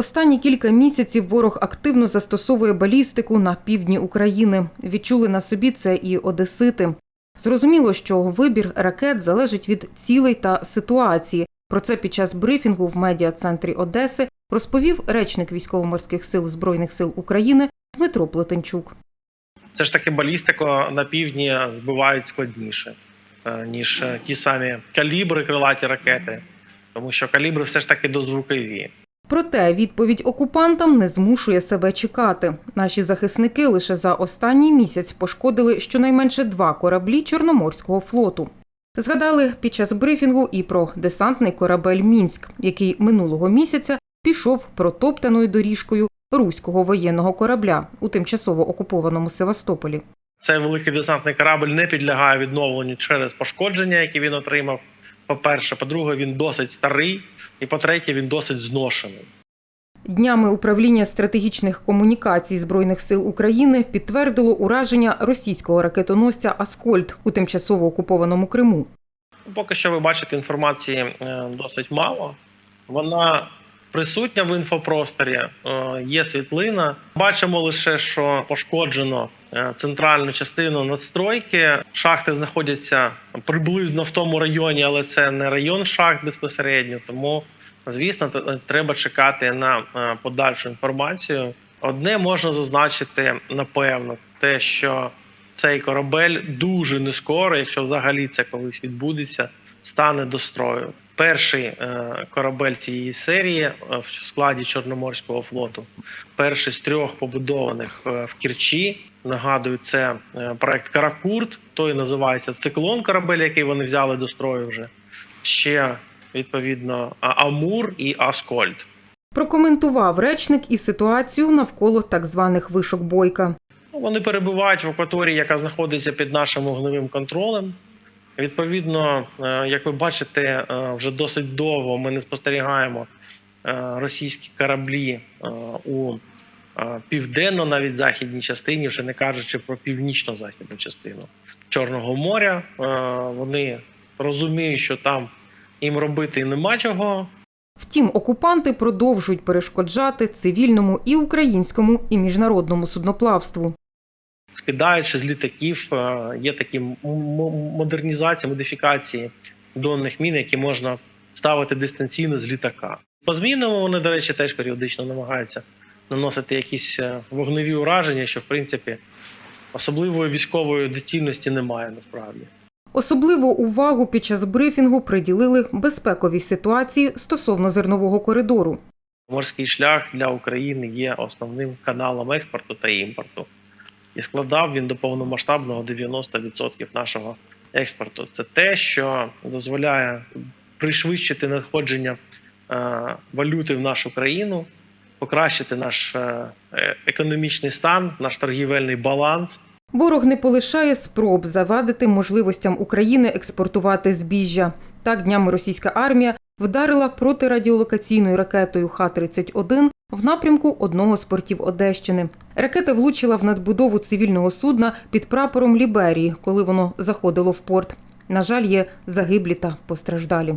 Останні кілька місяців ворог активно застосовує балістику на півдні України. Відчули на собі це і одесити. Зрозуміло, що вибір ракет залежить від цілей та ситуації. Про це під час брифінгу в медіа-центрі Одеси розповів речник військово-морських сил Збройних сил України Дмитро Плетенчук. Все ж таки балістику на півдні збивають складніше, е, ніж е, ті самі калібри, крилаті ракети, тому що калібри все ж таки дозвукові. Проте відповідь окупантам не змушує себе чекати. Наші захисники лише за останній місяць пошкодили щонайменше два кораблі Чорноморського флоту. Згадали під час брифінгу і про десантний корабель Мінськ, який минулого місяця пішов протоптаною доріжкою руського воєнного корабля у тимчасово окупованому Севастополі. Цей великий десантний корабль не підлягає відновленню через пошкодження, які він отримав. По-перше, по-друге, він досить старий, і по-третє, він досить зношений. Днями управління стратегічних комунікацій збройних сил України підтвердило ураження російського ракетоносця Аскольд у тимчасово окупованому Криму. Поки що ви бачите інформації е, досить мало. Вона присутня в інфопросторі, е, є світлина. Бачимо лише, що пошкоджено е, центральну частину надстройки. Шахти знаходяться приблизно в тому районі, але це не район шахт безпосередньо. Тому, звісно, треба чекати на е, подальшу інформацію. Одне можна зазначити напевно, те, що цей корабель дуже не скоро, якщо взагалі це колись відбудеться, стане до. Перший е, корабель цієї серії е, в складі Чорноморського флоту, перший з трьох побудованих е, в Кірчі. Нагадую, це проект Каракурт, той називається Циклон корабель, який вони взяли до строю вже. Ще відповідно Амур і Аскольд. Прокоментував речник і ситуацію навколо так званих вишок бойка. Ну, Вони перебувають в акваторії, яка знаходиться під нашим вогневим контролем. Відповідно, е, як ви бачите, е, вже досить довго ми не спостерігаємо е, російські кораблі у південно, навіть західній частині, вже не кажучи про північно-західну частину Чорного моря. Вони розуміють, що там їм робити нема чого, Втім, окупанти продовжують перешкоджати цивільному і українському, і міжнародному судноплавству. Скидаючи з літаків, е, є такі модернізації, модифікації донних мін, які можна ставити дистанційно з літака. По змінам вони, до речі, теж періодично намагаються наносити якісь е, вогневі ураження, що в принципі особливої військової доцільності немає насправді. Особливу увагу під час брифінгу приділили безпековій ситуації стосовно зернового коридору. Морський шлях для України є основним каналом експорту та імпорту. І складав він до повномасштабного 90% нашого експорту. Це те, що дозволяє пришвидшити надходження е, валюти в нашу країну, покращити наш е, е, економічний стан, наш торгівельний баланс. Ворог не полишає спроб завадити можливостям України експортувати збіжжя. Так днями російська армія вдарила протирадіолокаційною ракетою Х-31 в напрямку одного з портів Одещини. Ракета влучила в надбудову цивільного судна під прапором Ліберії, коли воно заходило в порт. На жаль, є загиблі та постраждалі.